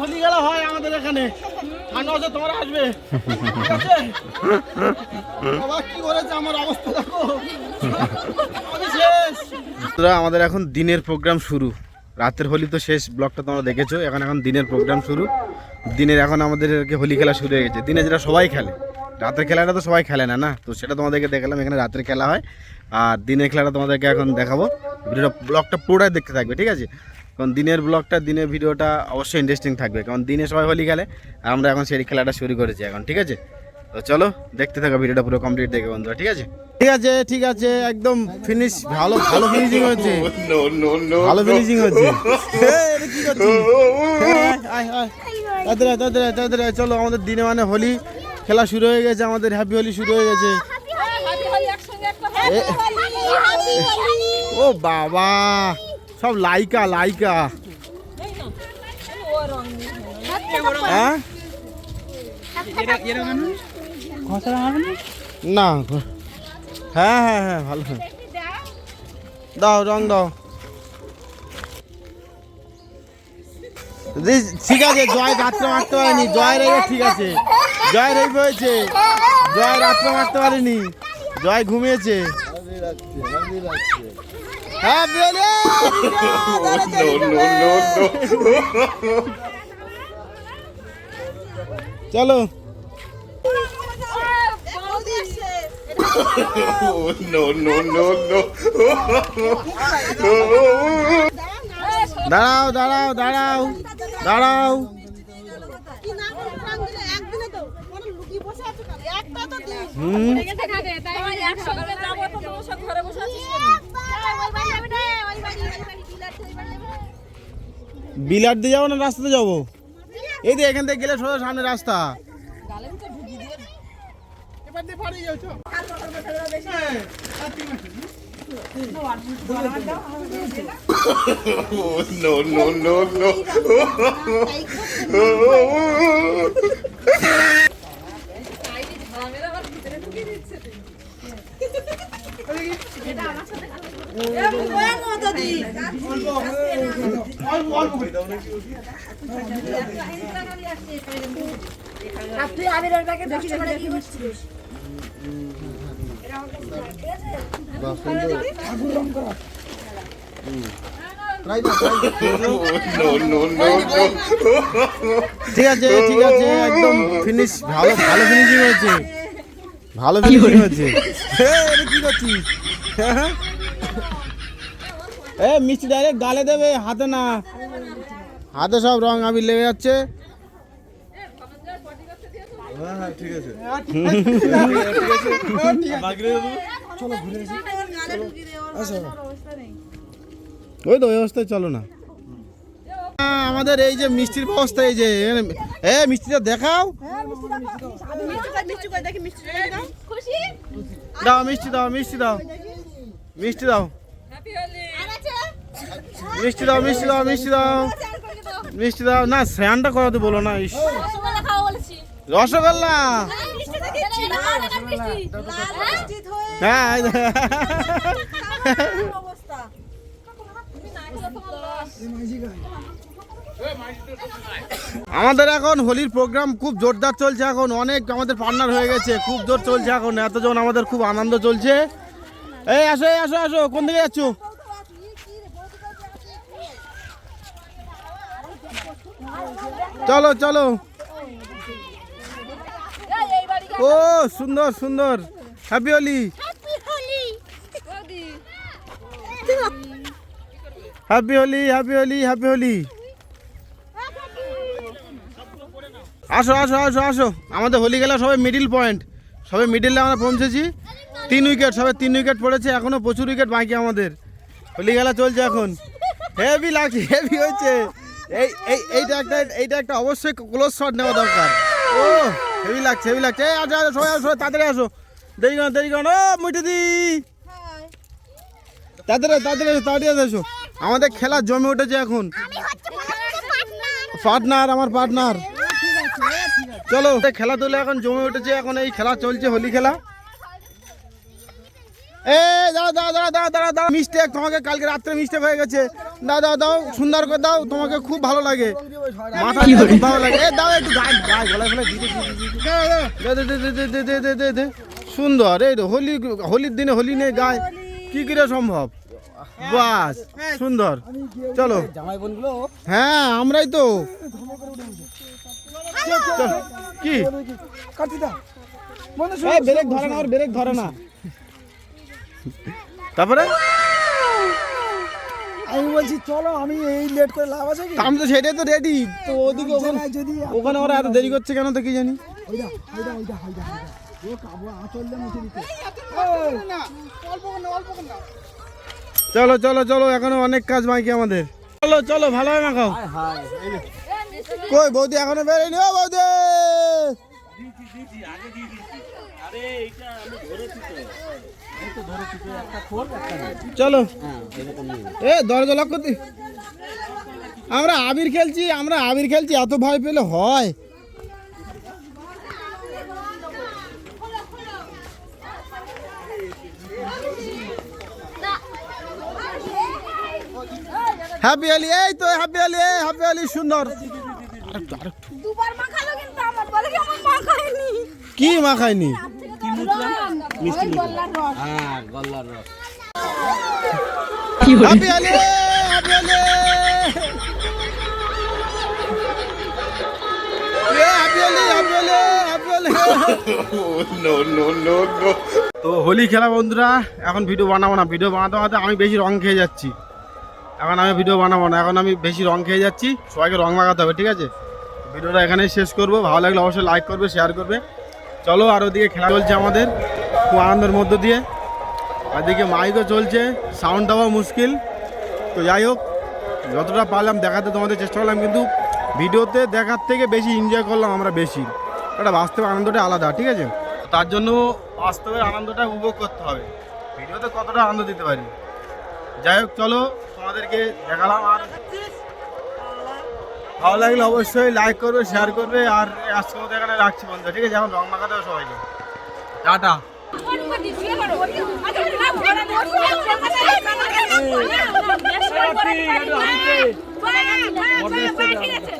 হোলি হয় আমাদের এখানে। ঠান্ডা তোমরা আসবে। কি করেছে আমার অবস্থা দেখো। আমাদের এখন দিনের প্রোগ্রাম শুরু। রাতের হোলি তো শেষ, ব্লগটা তোমরা দেখেছ। এখন এখন দিনের প্রোগ্রাম শুরু। দিনের এখন আমাদের হোলি খেলা শুরু হয়ে গেছে। দিনে যেটা সবাই খেলে। রাতের খেলাটা তো সবাই খেলে না না? তো সেটা তোমাদেরকে দেখালাম, এখানে রাতের খেলা হয়। আর দিনের খেলাটা তোমাদেরকে এখন দেখাবো। ভিডিওটা, ব্লগটা পুরোটাই দেখতে থাকবে, ঠিক আছে? কারণ দিনের ব্লগটা দিনের ভিডিওটা অবশ্যই ইন্টারেস্টিং থাকবে। কারণ দিনে সবাই হোলি খেলে আর আমরা এখন সেই খেলাটা শুরু করেছি এখন ঠিক আছে? তো চলো দেখতে থাকো ভিডিওটা পুরো কমপ্লিট দেখে বন্ধুরা ঠিক আছে? ঠিক আছে ঠিক আছে একদম ফিনিশ ভালো ভালো ফিনিশিং হয়েছে। ভালো ফিনিশিং হচ্ছে কি। চলো আমাদের দিনে মানে হোলি খেলা শুরু হয়ে গেছে আমাদের হ্যাপি হোলি শুরু হয়ে গেছে। ও বাবা! সব লাইকা লাইকা। হ্যাঁ? না হ্যাঁ হ্যাঁ হ্যাঁ ভালো দাও রং দাও। দি- ঠিক আছে জয় রাত্রে মারতে পারেনি জয় রেগে ঠিক আছে। জয় রেগে হয়েছে জয় রাত্রে মারতে পারেনি জয় ঘুমিয়েছে। হ্যাঁ বেলে চলো দাঁড়াও দাঁড়াও দাঁড়াও দাঁড়াও। হুম। বিলাট দিয়ে যাব না রাস্তাতে যাব? এই যে এখান থেকে গেলে সোজা সামনে রাস্তা। তুই আবিরের ব্যাগে দেখি দেখি ঠিক আছে ঠিক আছে একদম ফিনিশ ভালো ভালো ফিনিশিং হয়েছে। ভালো ফিনিশিং হয়েছে। এ, কি করছিস হ্যাঁ? এ মিষ্টি ডাইরেক্ট গালে দেবে হাতে না। হাতে সব রং আবির লেগে যাচ্ছে। ওই তো ওই অবস্থায় চলো না। আমাদের এই যে মিষ্টির ব্যবস্থা এই যে এ মিষ্টিটা দেখাও। দাও মিষ্টি দাও মিষ্টি দাও। মিষ্টি দাও। মিষ্টি দাও মিষ্টি দাও মিষ্টি দাও। মিষ্টি দাও। না স্যানটা করাতে বলো না ইস। রসগোল্লা হ্যাঁ আমাদের এখন হোলির প্রোগ্রাম খুব জোরদার চলছে এখন অনেক আমাদের পার্টনার হয়ে গেছে খুব জোর চলছে এখন এতজন আমাদের খুব আনন্দ চলছে। এই আসো এই আসো আসো কোন দিকে যাচ্ছ? চলো চলো। ও সুন্দর সুন্দর। Happy Holi happy Holi happy Holi happy Holi আসো আসো আসো আসো। আমাদের হোলি খেলা সবাই মিডিল পয়েন্ট সবাই মিডিলে আমরা পৌঁছেছি। তিন উইকেট সবাই তিন উইকেট পড়েছে। এখনও প্রচুর উইকেট বাকি আমাদের। হোলি খেলা চলছে এখন। হেভি লাগছে হেভি হয়েছে। এই এই, এইটা একটা এইটা একটা অবশ্যই ক্লোজ শট নেওয়া দরকার। ও হেভি লাগছে হেভি লাগছে। এই আসো আসো সবাই আসো তাড়াতাড়ি আসো। দেরি করো দেরি করো ও, মুঠি দি। তাড়াতাড়ি তাড়াতাড়ি আসো তাড়াতাড়ি আসো। আমাদের খেলা জমে উঠেছে এখন। পার্টনার আমার পার্টনার চলো খেলাধুলা এখন জমে উঠেছে, এখন এই খেলা চলছে, হোলি খেলা। এ দাঁড়া দাঁড়া দাঁড়া দাঁড়া দাঁড়া দাঁড়া মিস্টেক তোমাকে কালকে রাত্রে মিস্টেক হয়ে গেছে। দাও দাও দাও সুন্দর করে দাও তোমাকে খুব ভালো লাগে। মাথা খুব ভালো লাগে। এ দাও একটু গায়ে গায়ে গলায় ফেলে দিতে দে দে দে দে দে দে দে দে দে সুন্দর এই তো হোলি হোলির দিনে হোলি নেই গায়ে। কি করে সম্ভব? বাস সুন্দর। চলো। হ্যাঁ আমরাই তো। চল, কি? ব্রেক ধরে না ওর ব্রেক ধরে না। তারপরে? আমি বলছি চলো আমি এই লেট করে লাভ আছে কি? আমি তো সেটাই তো রেডি তো ওদিকে ওখানে যদি ওখানে ওরা এত দেরি করছে কেন তো কি জানি? ওইটা ওইটা ওইটা ওইটা ও কাবো আঁচল দিয়ে মুছে দিতে। চলো চলো চলো এখনও অনেক কাজ বাকি আমাদের। চলো চলো ভালো হয় মাখাও। কই বৌদি এখনও বেরোয়নি? ও বৌদি! চলো। এ দরজা লক করতে আমরা আবির খেলছি আমরা আবির খেলছি এত ভয় পেলে হয়। হ্যাপি আলি এই তো হ্যাপি আলি হ্যাপি আলি সুন্দর। কিন্তু আমার বলে কি আমার মা খায়নি? কি মাখায়নি মিষ্টি হ্যাঁ গল্লার রস। আলি আলি। তো হোলি খেলা বন্ধুরা এখন ভিডিও বানাবো না। ভিডিও বানাতে বানাতে আমি বেশি রং খেয়ে যাচ্ছি। এখন আমি ভিডিও বানাবো না। এখন আমি বেশি রং খেয়ে যাচ্ছি। সবাইকে রং মাখাতে হবে ঠিক আছে? ভিডিওটা এখানেই শেষ করব। ভালো লাগলে অবশ্যই লাইক করবে শেয়ার করবে। চলো আর ওদিকে খেলা চলছে আমাদের। খুব আনন্দের মধ্য দিয়ে। আর দিকে মাইকও চলছে সাউন্ড দেওয়া মুশকিল। তো যাই হোক, যতটা পারলাম দেখাতে তোমাদের চেষ্টা করলাম, কিন্তু ভিডিওতে দেখার থেকে বেশি এনজয় করলাম আমরা বেশি। একটা বাস্তবে আনন্দটা আলাদা, ঠিক আছে? তার জন্য বাস্তবের আনন্দটা উপভোগ করতে হবে। ভিডিওতে কতটা আনন্দ দিতে পারি? যাই হোক, চলো তোমাদেরকে দেখালাম আর ভালো লাগলে অবশ্যই লাইক করবে শেয়ার করবে, আর আজকে মতো এখানে রাখছি বন্ধু ঠিক আছে? এখন রং মাখাতে সবাইকে। টাটা। ঠিক আছে